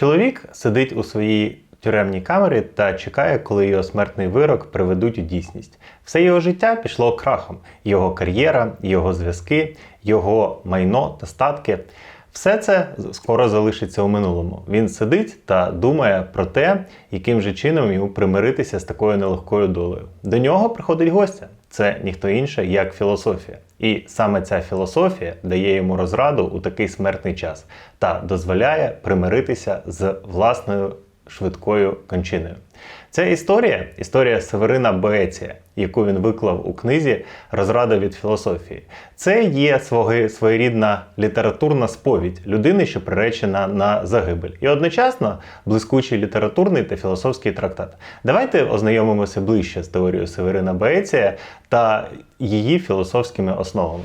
Чоловік сидить у своїй тюремній камері та чекає, коли його смертний вирок приведуть у дійсність. Все його життя пішло крахом: його кар'єра, його зв'язки, його майно та статки. Все це скоро залишиться у минулому. Він сидить та думає про те, яким же чином йому примиритися з такою нелегкою долею. До нього приходить гостя. Це ніхто інший, як філософія. І саме ця філософія дає йому розраду у такий смертний час та дозволяє примиритися з власною швидкою кончиною. Це історія, історія Северина Боеція, яку він виклав у книзі Розрада від філософії. Це є своєрідна літературна сповідь людини, що приречена на загибель, і одночасно блискучий літературний та філософський трактат. Давайте ознайомимося ближче з теорією Северина Боеція та її філософськими основами.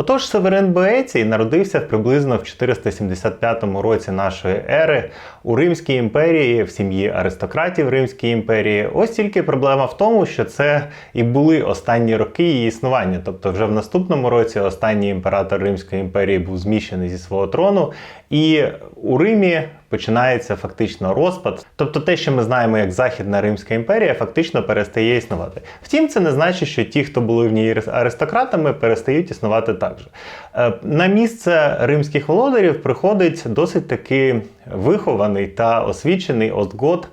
Отож, Северин Боецій народився приблизно в 475 році нашої ери у Римській імперії, в сім'ї аристократів Римської імперії. Ось тільки проблема в тому, що це і були останні роки її існування. Тобто, вже в наступному році останній імператор Римської імперії був зміщений зі свого трону, і у Римі починається фактично розпад. Тобто те, що ми знаємо як Західна Римська імперія, фактично перестає існувати. Втім, це не значить, що ті, хто були в ній аристократами, перестають існувати так. Е, На місце римських володарів приходить досить таки вихований та освічений Остгот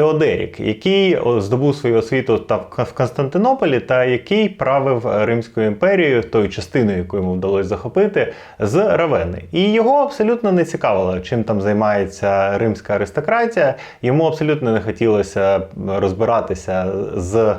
Теодерік, який здобув свою освіту та в Константинополі, та який правив Римською імперією, тою частиною, яку йому вдалося захопити, з Равени. І його абсолютно не цікавило, чим там займається римська аристократія. Йому абсолютно не хотілося розбиратися з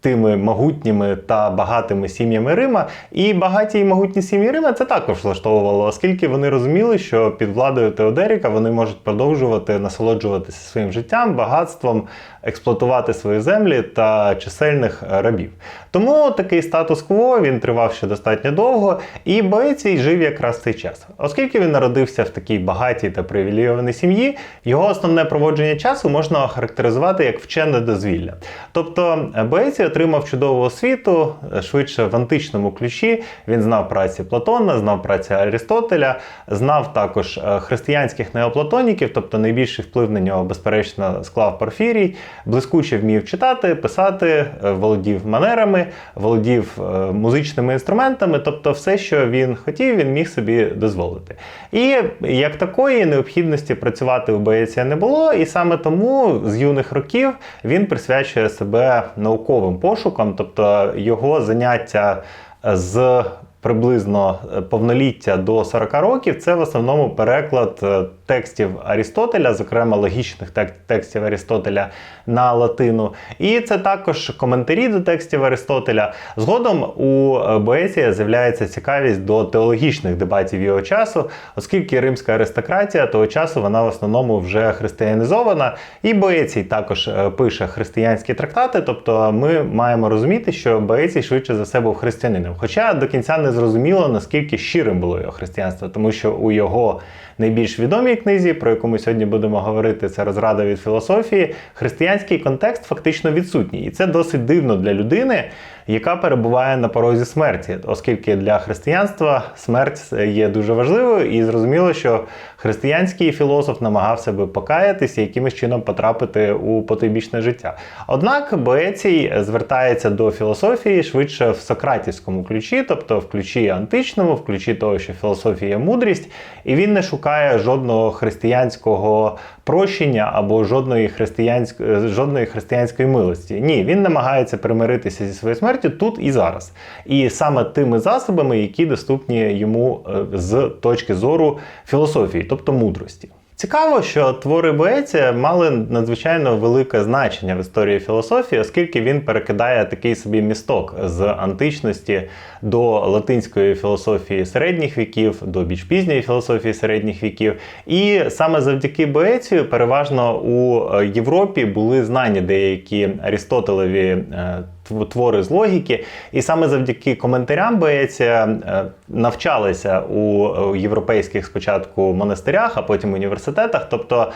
тими могутніми та багатими сім'ями Рима. І багаті і могутні сім'ї Рима це також влаштовувало, оскільки вони розуміли, що під владою Теодеріка вони можуть продовжувати насолоджуватися своїм життям, багатством, експлуатувати свої землі та чисельних е, рабів. Тому такий статус-кво він тривав ще достатньо довго, і Боецій жив якраз цей час. Оскільки він народився в такій багатій та привілейованій сім'ї, його основне проводження часу можна охарактеризувати як вчене дозвілля. Тобто е, Боецій отримав чудову освіту е, швидше в античному ключі. Він знав праці Платона, знав праці Арістотеля, знав також е, християнських неоплатоніків, тобто найбільший вплив на нього, безперечно, склав Порфірій, блискуче вмів читати, писати, е, володів манерами, володів музичними інструментами, тобто все, що він хотів, він міг собі дозволити. І як такої необхідності працювати у Боєція не було, і саме тому з юних років він присвячує себе науковим пошукам, тобто його заняття з приблизно е, повноліття до 40 років це в основному переклад е, текстів Арістотеля, зокрема логічних текстів Арістотеля на латину. І це також коментарі до текстів Аристотеля. Згодом у е, Боеція з'являється цікавість до теологічних дебатів його часу, оскільки римська аристократія того часу вона в основному вже християнізована. І Боецій також пише християнські трактати. Тобто ми маємо розуміти, що Боецій швидше за все був християнином. Хоча до кінця не зрозуміло, наскільки щирим було його християнство, тому що у його найбільш відомій книзі, про яку ми сьогодні будемо говорити, це розрада від філософії. Християнський контекст фактично відсутній, і це досить дивно для людини, яка перебуває на порозі смерті, оскільки для християнства смерть є дуже важливою, і зрозуміло, що християнський філософ намагався би покаятися якимось чином потрапити у потойбічне життя. Однак Боецій звертається до філософії швидше в сократівському ключі, тобто в ключі античному, в ключі того, що філософія мудрість, і він не шукає жодного християнського прощення або жодної християнської, жодної християнської милості. Ні, він намагається примиритися зі своєю смертю тут і зараз. І саме тими засобами, які доступні йому е, з точки зору філософії, тобто мудрості. Цікаво, що твори Боеція мали надзвичайно велике значення в історії філософії, оскільки він перекидає такий собі місток з античності до латинської філософії середніх віків, до більш пізньої філософії середніх віків. І саме завдяки Боецію переважно у е, Європі були знані деякі Арістотелеві е, твори з логіки. І саме завдяки коментарям Боеція е, навчалися у е, європейських спочатку монастирях, а потім університетах. Тобто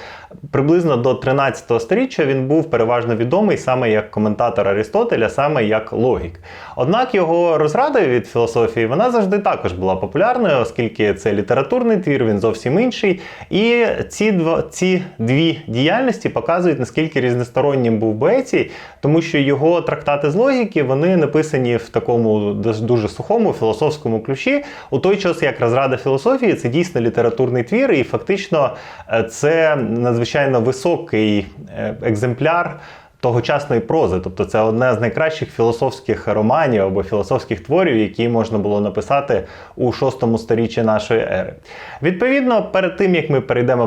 приблизно до 13 століття він був переважно відомий саме як коментатор Аристотеля, саме як логік. Однак його розрада від філософії вона завжди також була популярною, оскільки це літературний твір, він зовсім інший. І ці два ці дві діяльності показують наскільки різностороннім був Боецій, тому що його трактати з логіки вони написані в такому дуже сухому філософському ключі. У той час як розрада філософії це дійсно літературний твір, і фактично е, це надзвичайно високий е, екземпляр. Тогочасної прози, тобто це одне з найкращих філософських романів або філософських творів, які можна було написати у шостому сторіччі нашої ери. Відповідно, перед тим як ми перейдемо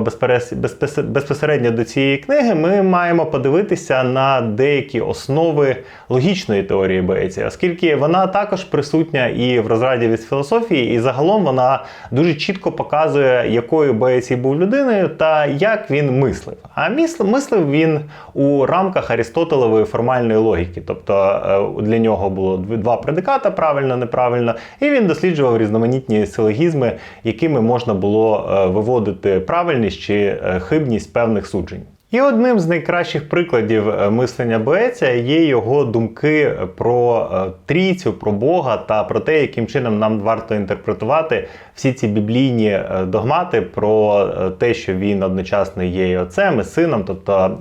безпосередньо до цієї книги, ми маємо подивитися на деякі основи логічної теорії Бейція, оскільки вона також присутня і в розраді від філософії, і загалом вона дуже чітко показує, якою Бейцій був людиною та як він мислив. А мислив він у рамках Арістотелевої формальної логіки, тобто е, для нього було два предиката правильно, неправильно, і він досліджував різноманітні силогізми, якими можна було е, виводити правильність чи е, хибність певних суджень. І одним з найкращих прикладів е, мислення Боеця є його думки про е, трійцю, про Бога та про те, яким чином нам варто інтерпретувати всі ці біблійні е, догмати про те, що він одночасно є і отцем, і сином, тобто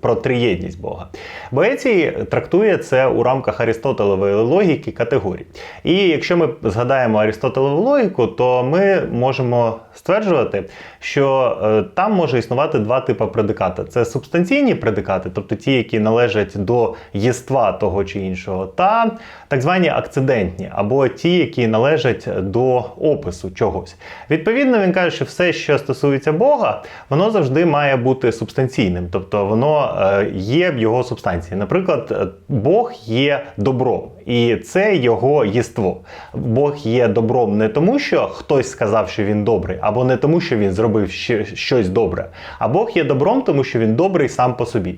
про триєдність Бога. Боецій трактує це у рамках Арістотелевої логіки категорій. І якщо ми згадаємо Арістотелеву логіку, то ми можемо стверджувати, що е, там може існувати два типи предиката: це субстанційні предикати, тобто ті, які належать до єства того чи іншого, та так звані акцидентні, або ті, які належать до опису чогось. Відповідно, він каже, що все, що стосується Бога, воно завжди має бути субстанційним, тобто воно е, є в його субстанції. Наприклад, е, Бог є добром, і це його єство. Бог є добром не тому, що хтось сказав, що він добрий, або не тому, що він зробив щось добре, а Бог є добром, тому що він добрий сам по собі.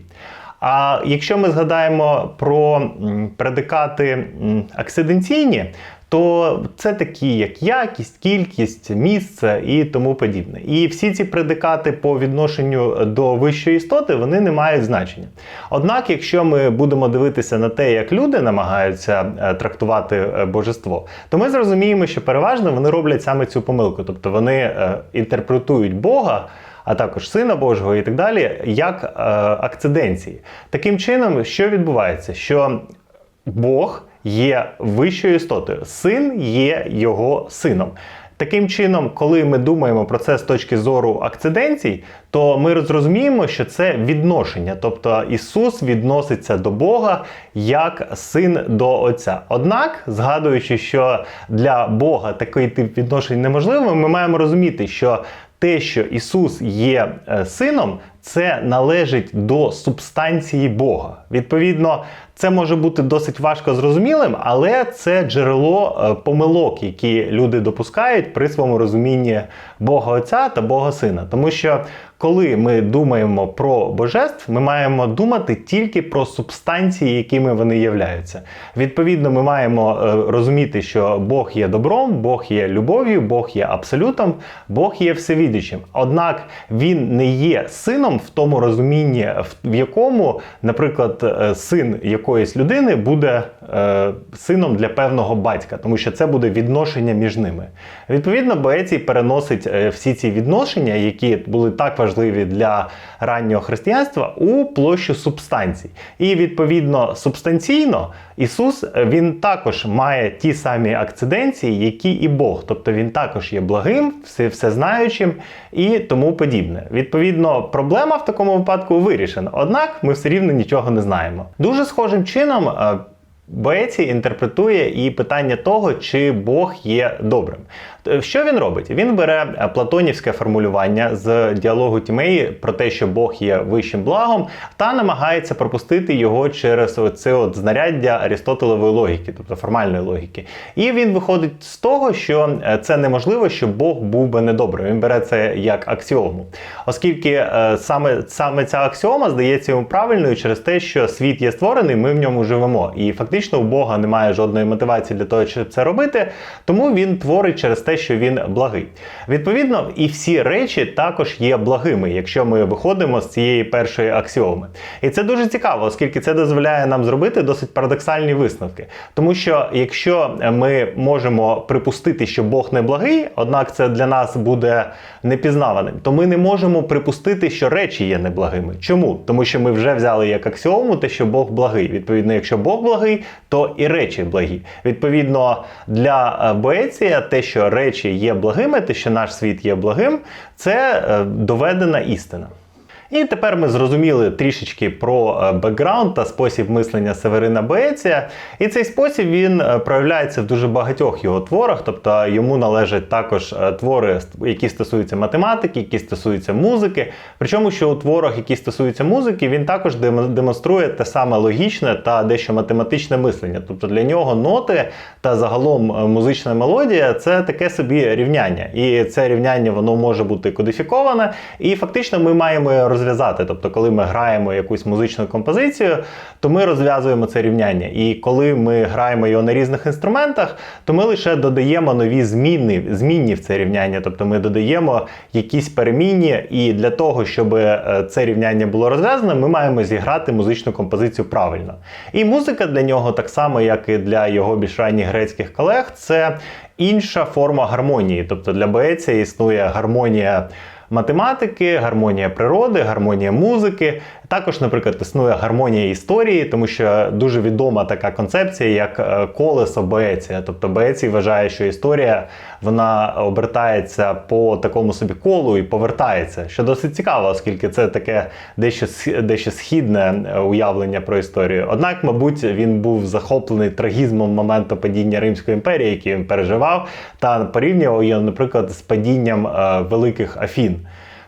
А якщо ми згадаємо про предикати акциденційні, то це такі, як якість, кількість, місце і тому подібне. І всі ці предикати по відношенню до вищої істоти вони не мають значення. Однак, якщо ми будемо дивитися на те, як люди намагаються е, трактувати е, божество, то ми зрозуміємо, що переважно вони роблять саме цю помилку, тобто вони е, інтерпретують Бога а також Сина Божого і так далі, як е, акциденції. Таким чином, що відбувається? Що Бог є вищою істотою, син є його сином. Таким чином, коли ми думаємо про це з точки зору акциденцій, то ми зрозуміємо, що це відношення, тобто Ісус відноситься до Бога як син до Отця. Однак, згадуючи, що для Бога такий тип відношень неможливий, ми маємо розуміти, що те, що Ісус є е, сином, це належить до субстанції Бога. Відповідно, це може бути досить важко зрозумілим, але це джерело е, помилок, які люди допускають при своєму розумінні Бога Отця та Бога Сина. Тому що коли ми думаємо про божеств, ми маємо думати тільки про субстанції, якими вони являються. Відповідно, ми маємо е, розуміти, що Бог є добром, Бог є любов'ю, Бог є абсолютом, Бог є всевідючим. Однак він не є сином в тому розумінні, в- якому, наприклад, е, син якоїсь людини буде е, сином для певного батька, тому що це буде відношення між ними. Відповідно, Боецій переносить е, всі ці відношення, які були так важливі для раннього християнства, у площу субстанцій. І відповідно субстанційно Ісус він також має ті самі акциденції, які і Бог, тобто він також є благим, все, всезнаючим і тому подібне. Відповідно, проблема в такому випадку вирішена. Однак ми все рівно нічого не знаємо. Дуже схожим чином. Боеці інтерпретує і питання того, чи Бог є добрим. Е, Що він робить? Він бере е, платонівське формулювання з діалогу Тімеї про те, що Бог є вищим благом, та намагається пропустити його через це знаряддя Арістотелевої логіки, тобто формальної логіки. І він виходить з того, що е, це неможливо, щоб Бог був би недобрим. Він бере це як аксіому, оскільки саме, саме ця аксіома здається йому правильною через те, що світ є створений, ми в ньому живемо. І фактично у Бога немає жодної мотивації для того, щоб це робити, тому він творить через те, що він благий. Відповідно, і всі речі також є благими, якщо ми виходимо з цієї першої аксіоми. І це дуже цікаво, оскільки це дозволяє нам зробити досить парадоксальні висновки. Тому що якщо ми можемо припустити, що Бог не благий, однак це для нас буде непізнаваним, то ми не можемо припустити, що речі є неблагими. Чому? Тому що ми вже взяли як аксіому те, що Бог благий. Відповідно, якщо Бог благий, то і речі благі. Відповідно, для Боеція те, що речі є благими, те, що наш світ є благим, це е, доведена істина. І тепер ми зрозуміли трішечки про е, бекграунд та спосіб мислення Северина Боеція. І цей спосіб він е, проявляється в дуже багатьох його творах, тобто йому належать також е, твори, які стосуються математики, які стосуються музики. Причому, що у творах, які стосуються музики, він також демонструє те саме логічне та дещо математичне мислення. Тобто для нього ноти та загалом музична мелодія це таке собі рівняння. І це рівняння воно може бути кодифіковане, і фактично ми маємо розв'язати. Тобто, коли ми граємо якусь музичну композицію, то ми розв'язуємо це рівняння. І коли ми граємо його на різних інструментах, то ми лише додаємо нові зміни, змінні в це рівняння. Тобто ми додаємо якісь перемінні, і для того, щоб е, це рівняння було розв'язане, ми маємо зіграти музичну композицію правильно. І музика для нього, так само, як і для його більш ранніх грецьких колег, це інша форма гармонії. Тобто для Боеція існує гармонія математики, гармонія природи, гармонія музики. Також, наприклад, існує гармонія історії, тому що дуже відома така концепція, як е, колесо Боеція. Тобто Боецій вважає, що історія вона обертається по такому собі колу і повертається, що досить цікаво, оскільки це таке дещо, дещо східне е, уявлення про історію. Однак, мабуть, він був захоплений трагізмом моменту падіння Римської імперії, який він переживав, та порівнював його, наприклад, з падінням е, великих Афін.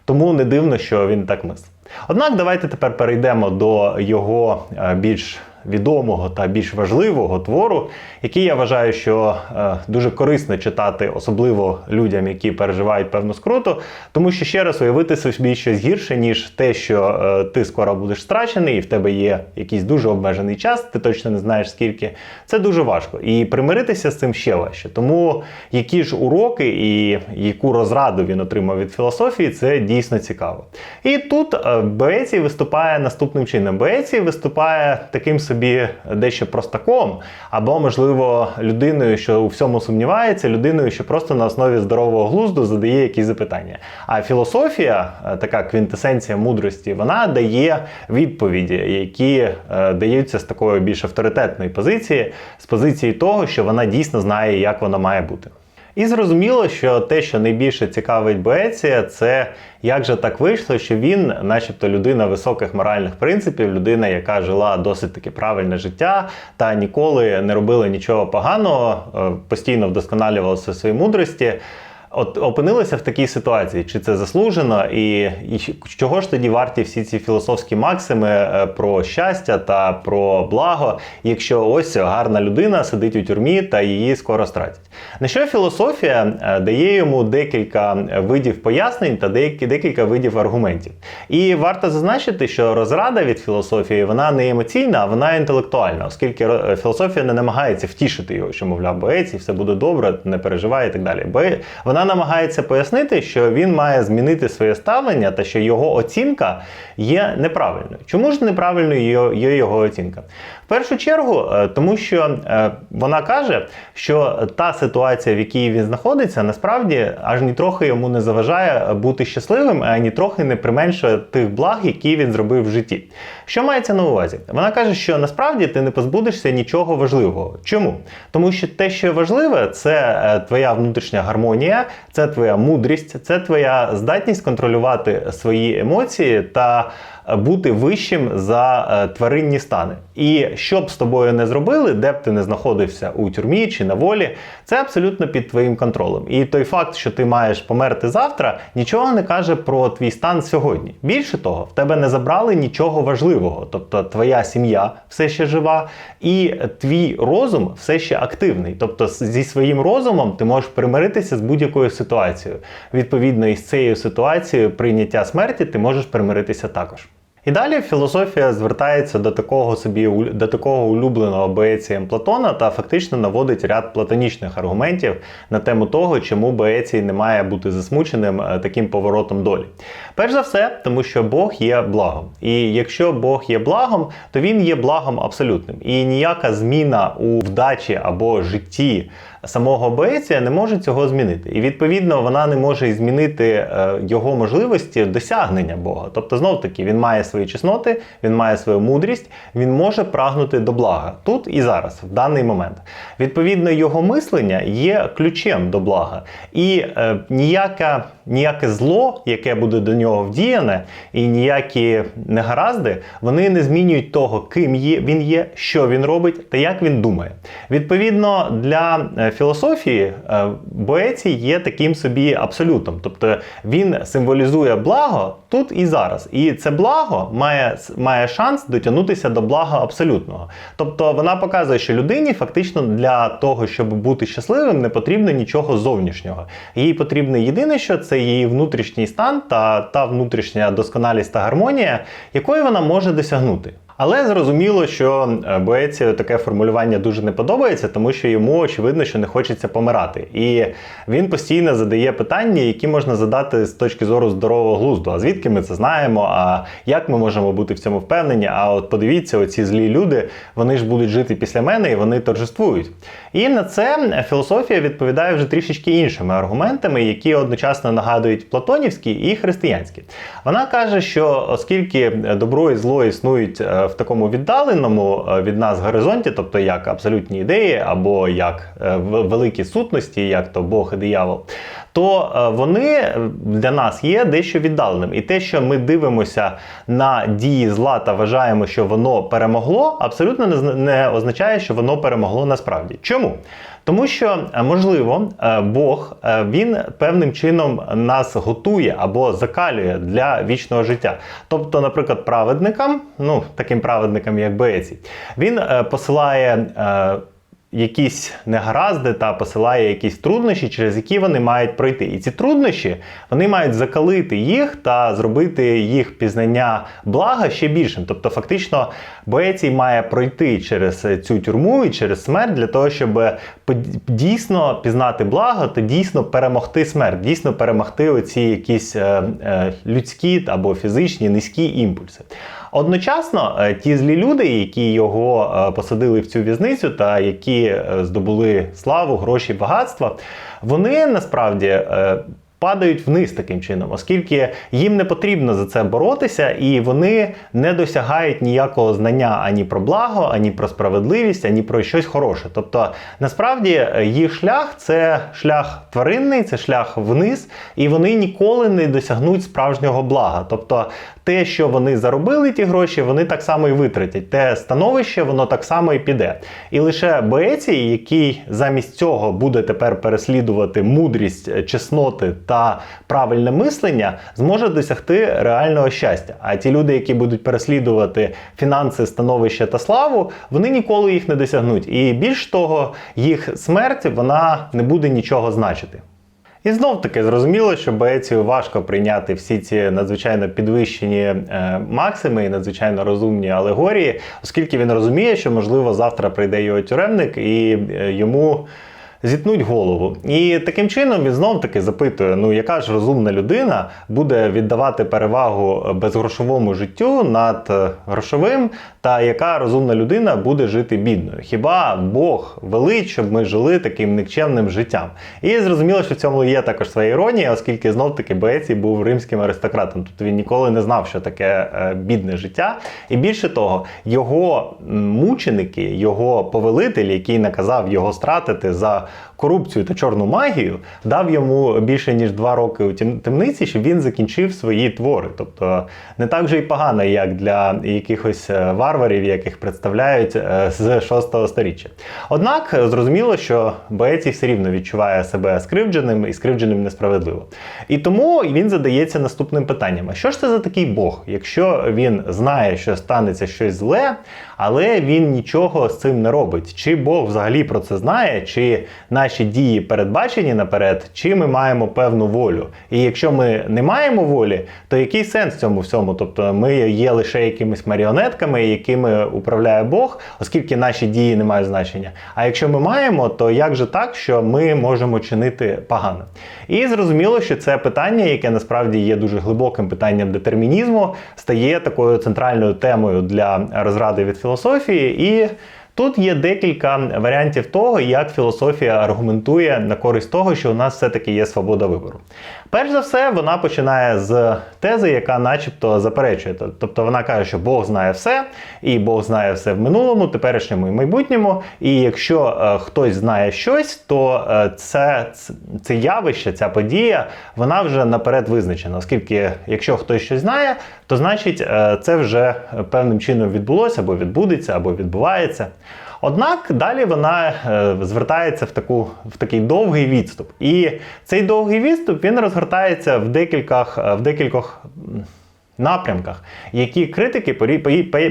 Тому не дивно, що він так мислив. Однак, давайте тепер перейдемо до його е, більш відомого та більш важливого твору, який я вважаю, що е, дуже корисно читати, особливо людям, які переживають певну скруту, тому що ще раз уявити собі щось гірше, ніж те, що е, ти скоро будеш страчений, і в тебе є якийсь дуже обмежений час, ти точно не знаєш скільки. Це дуже важко. І примиритися з цим ще важче. Тому які ж уроки і яку розраду він отримав від філософії, це дійсно цікаво. І тут е, Боецій виступає наступним чином. Боецій виступає таким собі дещо простаком, або, можливо, людиною, що у всьому сумнівається, людиною, що просто на основі здорового глузду задає якісь запитання. А філософія, е, така квінтесенція мудрості, вона дає відповіді, які е, даються з такої більш авторитетної позиції, з позиції того, що вона дійсно знає, як воно має бути. І зрозуміло, що те, що найбільше цікавить Боеція, це як же так вийшло, що він, начебто, людина високих моральних принципів, людина, яка жила досить таки правильне життя та ніколи не робила нічого поганого, е, постійно вдосконалювалася в своїй мудрості. От опинилися в такій ситуації, чи це заслужено, і, і чого ж тоді варті всі ці філософські максими е, про щастя та про благо, якщо ось гарна людина сидить у тюрмі та її скоро стратять? На що філософія е, дає йому декілька видів пояснень та декілька видів аргументів. І варто зазначити, що розрада від філософії вона не емоційна, а вона інтелектуальна, оскільки філософія не намагається втішити його, що мовляв, боєць, і все буде добре, не переживай і так далі. Бо вона намагається пояснити, що він має змінити своє ставлення та що його оцінка є неправильною. Чому ж неправильною є його оцінка? В першу чергу, е, тому що е, вона каже, що та ситуація, в якій він знаходиться, насправді аж нітрохи йому не заважає бути щасливим, а нітрохи не применшує тих благ, які він зробив в житті. Що мається на увазі? Вона каже, що насправді ти не позбудешся нічого важливого. Чому? Тому що те, що важливе, це е, твоя внутрішня гармонія, це твоя мудрість, це твоя здатність контролювати свої емоції та бути вищим за е, тваринні стани. І що б з тобою не зробили, де б ти не знаходився у тюрмі чи на волі, це абсолютно під твоїм контролем. І той факт, що ти маєш померти завтра, нічого не каже про твій стан сьогодні. Більше того, в тебе не забрали нічого важливого, тобто твоя сім'я все ще жива, і твій розум все ще активний. Тобто, зі своїм розумом ти можеш примиритися з будь-якою ситуацією. Відповідно, із цією ситуацією прийняття смерті ти можеш примиритися також. І далі філософія звертається до такого собі до такого улюбленого Боецієм Платона та фактично наводить ряд платонічних аргументів на тему того, чому Боецій не має бути засмученим е, таким поворотом долі. Перш за все, тому що Бог є благом. І якщо Бог є благом, то він є благом абсолютним. І ніяка зміна у вдачі або житті самого Боеція не може цього змінити. І відповідно вона не може змінити е, його можливості досягнення Бога. Тобто, знов таки, він має свої чесноти, він має свою мудрість, він може прагнути до блага тут і зараз, в даний момент. Відповідно, його мислення є ключем до блага. І е, ніяка, ніяке зло, яке буде до нього вдіяне, і ніякі негаразди, вони не змінюють того, ким є, він є, що він робить та як він думає. Відповідно, для е, філософії е, Боецій є таким собі абсолютом. Тобто він символізує благо тут і зараз. І це благо має має шанс дотягнутися до блага абсолютного. Тобто вона показує, що людині фактично для того, щоб бути щасливим, не потрібно нічого зовнішнього. Їй потрібно єдине, що це її внутрішній стан та та внутрішня досконалість та гармонія, якої вона може досягнути. Але зрозуміло, що е, таке формулювання дуже не подобається, тому що йому очевидно, що не хочеться помирати. І він постійно задає питання, які можна задати з точки зору здорового глузду. А звідки ми це знаємо? А як ми можемо бути в цьому впевнені? А от подивіться, оці злі люди, вони ж будуть жити після мене і вони торжествують. І на це філософія відповідає вже трішечки іншими аргументами, які одночасно нагадують платонівські і християнські. Вона каже, що оскільки добро і зло існують е, в такому віддаленому е, від нас горизонті, тобто як абсолютні ідеї, або як е, великі сутності, як то Бог і диявол, то вони для нас є дещо віддаленим. І те, що ми дивимося на дії зла та вважаємо, що воно перемогло, абсолютно не означає, що воно перемогло насправді. Чому? Тому що, можливо, Бог він певним чином нас готує або закалює для вічного життя. Тобто, наприклад, праведникам, ну таким праведникам, як Беці, він посилає якісь негаразди та посилає якісь труднощі, через які вони мають пройти. І ці труднощі вони мають закалити їх та зробити їх пізнання блага ще більшим. Тобто, фактично, Боецій має пройти через цю тюрму і через смерть для того, щоб дійсно пізнати благо та дійсно перемогти смерть, дійсно перемогти оці якісь е, е, людські або фізичні низькі імпульси. Одночасно, е, ті злі люди, які його е, посадили в цю в'язницю, та які е, здобули славу, гроші, багатства, вони насправді падають вниз таким чином, оскільки їм не потрібно за це боротися, і вони не досягають ніякого знання ані про благо, ані про справедливість, ані про щось хороше. Тобто, насправді їх шлях це шлях тваринний, це шлях вниз, і вони ніколи не досягнуть справжнього блага. Тобто те, що вони заробили ті гроші, вони так само і витратять. Те становище, воно так само і піде. І лише Боецій, який замість цього буде тепер переслідувати мудрість, чесноти та правильне мислення, зможе досягти реального щастя. А ті люди, які будуть переслідувати фінанси, становище та славу, вони ніколи їх не досягнуть. І більш того, їх смерть вона не буде нічого значити. І знов таки зрозуміло, що Боецію важко прийняти всі ці надзвичайно підвищені е, максими і надзвичайно розумні алегорії, оскільки він розуміє, що можливо завтра прийде його тюремник і е, йому зітнуть голову. І таким чином він знов таки запитує: ну яка ж розумна людина буде віддавати перевагу безгрошовому життю над грошовим та яка розумна людина буде жити бідною? Хіба Бог велить, щоб ми жили таким никчемним життям? І зрозуміло, що в цьому є також своя іронія, оскільки знов таки Боецій був римським аристократом, тобто він ніколи не знав, що таке е, бідне життя. І більше того, його мученики, його повелитель, який наказав його стратити за корупцію та чорну магію, дав йому більше ніж два роки у темниці, щоб він закінчив свої твори. Тобто не так же і погано, як для якихось е, варварів, яких представляють е, з 6 сторіччя. Однак е, зрозуміло, що боець все рівно відчуває себе скривдженим і скривдженим несправедливо. І тому він задається наступним питанням: а що ж це за такий Бог, якщо він знає, що станеться щось зле, але він нічого з цим не робить? Чи Бог взагалі про це знає, чи наші дії передбачені наперед, чи ми маємо певну волю? І якщо ми не маємо волі, то який сенс в цьому всьому? Тобто ми є лише якимись маріонетками, якими управляє Бог, оскільки наші дії не мають значення. А якщо ми маємо, то як же так, що ми можемо чинити погано? І зрозуміло, що це питання, яке насправді є дуже глибоким питанням детермінізму, стає такою центральною темою для розради від філософії. І Тут є декілька варіантів того, як філософія аргументує на користь того, що у нас все-таки є свобода вибору. Перш за все, вона починає з тези, яка начебто заперечує. Тобто вона каже, що Бог знає все, і Бог знає все в минулому, теперішньому і майбутньому. І якщо е, хтось знає щось, то е, це, це, явище, ця подія, вона вже наперед визначена. Оскільки, якщо хтось щось знає, то значить е, це вже певним чином відбулося, або відбудеться, або відбувається. Однак далі вона е, звертається в таку в такий довгий відступ. І цей довгий відступ він розгортається в декількох в декількох напрямках, які критики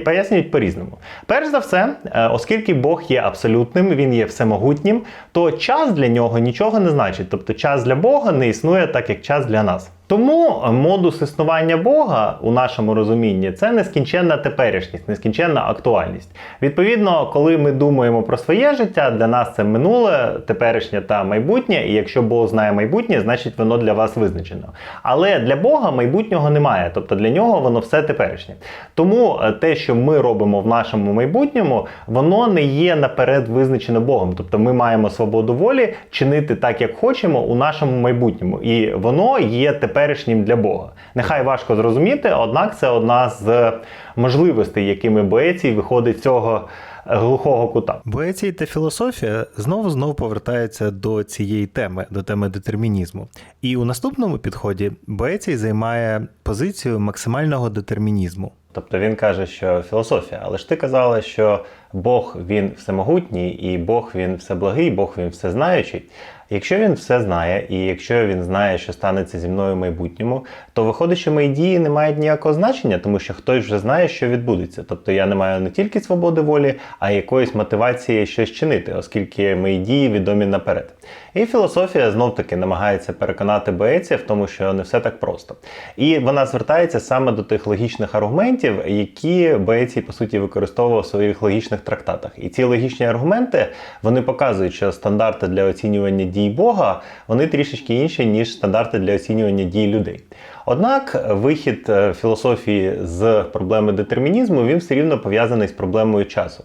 пояснюють по-різному. Перш за все, е, оскільки Бог є абсолютним, він є всемогутнім, то час для нього нічого не значить. Тобто час для Бога не існує так, як час для нас. Тому модус існування Бога у нашому розумінні це нескінченна теперішність, нескінченна актуальність. Відповідно, коли ми думаємо про своє життя, для нас це минуле, теперішнє та майбутнє. І якщо Бог знає майбутнє, значить воно для вас визначено. Але для Бога майбутнього немає, тобто для нього воно все теперішнє. Тому е, те, що ми робимо в нашому майбутньому, воно не є наперед визначено Богом. Тобто ми маємо свободу волі чинити так, як хочемо у нашому майбутньому, і воно є теперішнім для Бога. Нехай важко зрозуміти, однак це одна з можливостей, якими Боецій виходить з цього е, глухого кута. Боецій та філософія знову знову повертаються до цієї теми, до теми детермінізму. І у наступному підході Боецій займає позицію максимального детермінізму. Тобто він каже, що філософія, але ж ти казала, що Бог він всемогутній, і Бог він всеблагий, Бог він всезнаючий. Якщо він все знає, і якщо він знає, що станеться зі мною в майбутньому, то виходить, що мої дії не мають ніякого значення, тому що хтось вже знає, що відбудеться. Тобто я не маю не тільки свободи волі, а й якоїсь мотивації щось чинити, оскільки мої дії відомі наперед. І філософія знов таки намагається переконати боеця в тому, що не все так просто. І вона звертається саме до тих логічних аргументів, які Боецій, по суті, використовував в своїх логічних трактатах. І ці логічні аргументи вони показують, що стандарти для оцінювання дій Бога вони трішечки інші, ніж стандарти для оцінювання дій людей. Однак вихід е, філософії з проблеми детермінізму він все рівно пов'язаний з проблемою часу.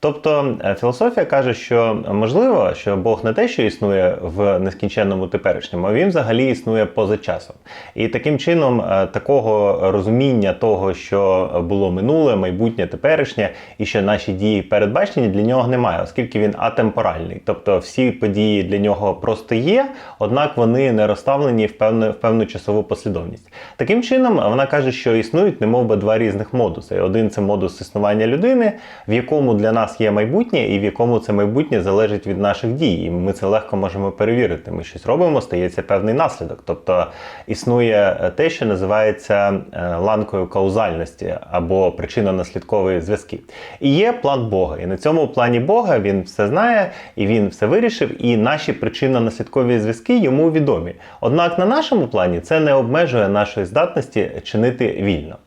Тобто е, філософія каже, що можливо, що Бог не те, що існує в нескінченному теперішньому, а він взагалі існує поза часом. І таким чином, е, такого розуміння того, що було минуле, майбутнє, теперішнє, і що наші дії передбачені, для нього немає, оскільки він атемпоральний. Тобто всі події для нього просто є, однак вони не розставлені в певну, в певну часову послідовність. Таким чином, вона каже, що існують немов би два різних модуси. Один це модус існування людини, в якому для нас є майбутнє, і в якому це майбутнє залежить від наших дій. І ми це легко можемо перевірити. Ми щось робимо, стається певний наслідок. Тобто існує те, що називається е, ланкою каузальності або причинно-наслідкові зв'язки. І є план Бога. І на цьому плані Бога він все знає і він все вирішив, і наші причинно-наслідкові зв'язки йому відомі. Однак на нашому плані це не обмежує нашої здатності чинити вільно.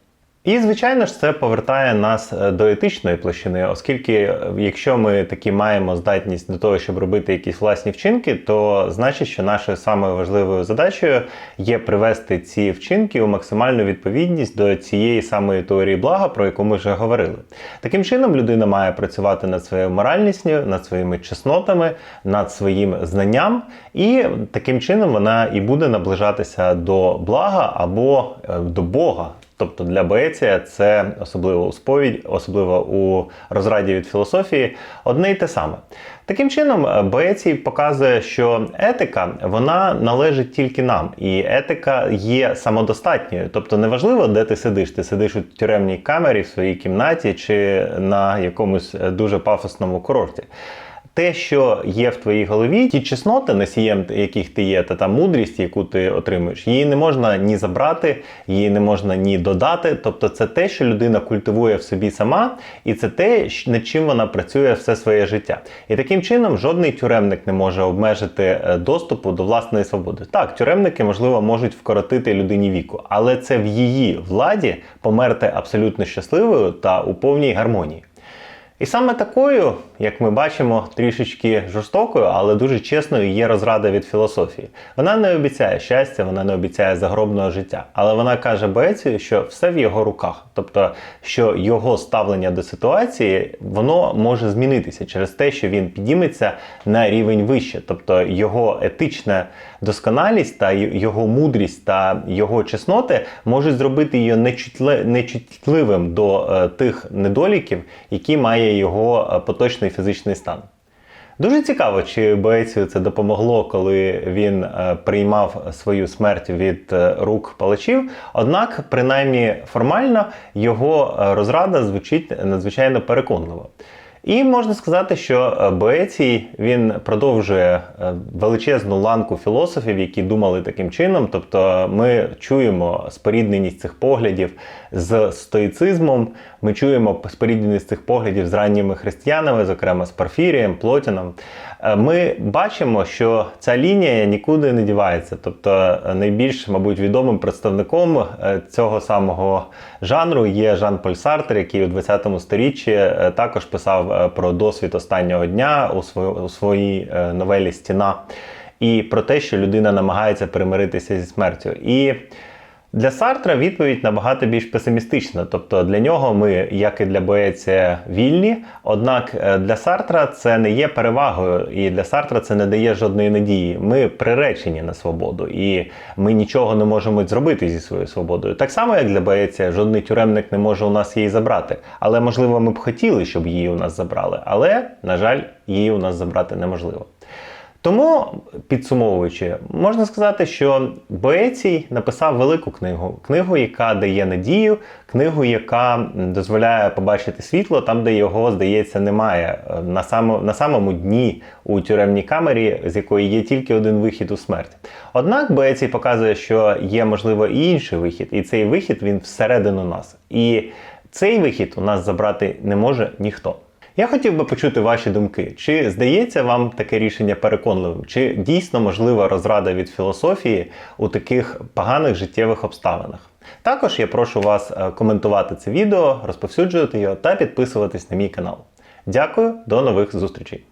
І, звичайно ж, це повертає нас е, до етичної площини, оскільки е, якщо ми таки маємо здатність до того, щоб робити якісь власні вчинки, то значить, що нашою самою важливою задачею є привести ці вчинки у максимальну відповідність до цієї самої теорії блага, про яку ми вже говорили. Таким чином, людина має працювати над своєю моральністю, над своїми чеснотами, над своїм знанням, і таким чином вона і буде наближатися до блага або е, до Бога. Тобто для Боеція це особливо у сповідь, особливо у розраді від філософії, одне й те саме. Таким чином, е, Боецій показує, що етика вона належить тільки нам, і етика є самодостатньою. Тобто, неважливо, де ти сидиш. Ти сидиш у тюремній камері в своїй кімнаті чи на якомусь е, дуже пафосному курорті. Те, що є в твоїй голові, ті чесноти, носієм яких ти є, та та мудрість, яку ти отримуєш, її не можна ні забрати, її не можна ні додати. Тобто, це те, що людина культивує в собі сама, і це те, над чим вона працює все своє життя. І таким чином жодний тюремник не може обмежити е, доступу до власної свободи. Так, тюремники, можливо, можуть вкоротити людині віку, але це в її владі померти абсолютно щасливою та у повній гармонії. І саме такою, як ми бачимо, трішечки жорстокою, але дуже чесною є розрада від філософії. Вона не обіцяє щастя, вона не обіцяє загробного життя, але вона каже Боецію, що все в його руках, тобто, що його ставлення до ситуації воно може змінитися через те, що він підніметься на рівень вище, тобто його етична досконалість та його мудрість та його чесноти можуть зробити її нечутливим до е, тих недоліків, які має його е, поточний фізичний стан. Дуже цікаво, чи Боецію це допомогло, коли він е, приймав свою смерть від е, рук палачів. Однак, принаймні формально, його розрада звучить надзвичайно переконливо. І можна сказати, що е, Боецій він продовжує е, величезну ланку філософів, які думали таким чином. Тобто ми чуємо спорідненість цих поглядів з стоїцизмом, ми чуємо спорідненість цих поглядів з ранніми християнами, зокрема з Порфірієм, Плотіном. Е, Ми бачимо, що ця лінія нікуди не дівається. Тобто найбільш, мабуть, відомим представником цього самого жанру є Жан-Поль Сартер, який у 20 сторіччі також писав е, про досвід останнього дня у свої- у своїй е, новелі Стіна і про те, що людина намагається примиритися зі смертю. І для Сартра відповідь набагато більш песимістична. Тобто для нього ми, як і для Боеція, вільні. Однак е, для Сартра це не є перевагою, і для Сартра це не дає жодної надії. Ми приречені на свободу, і ми нічого не можемо зробити зі своєю свободою. Так само, як для Боеція, жодний тюремник не може у нас її забрати. Але можливо, ми б хотіли, щоб її у нас забрали. Але, на жаль, її у нас забрати неможливо. Тому, підсумовуючи, можна сказати, що Боецій написав велику книгу, книгу, яка дає надію, книгу, яка дозволяє побачити світло там, де його, здається, немає. На, само, на самому дні у тюремній камері, з якої є тільки один вихід у смерть. Однак Боецій показує, що є, можливо, і інший вихід, і цей вихід він всередину нас. І цей вихід у нас забрати не може ніхто. Я хотів би почути ваші думки. Чи здається вам таке рішення переконливим? Чи дійсно можлива розрада від філософії у таких поганих життєвих обставинах? Також я прошу вас е, коментувати це відео, розповсюджувати його та підписуватись на мій канал. Дякую, до нових зустрічей!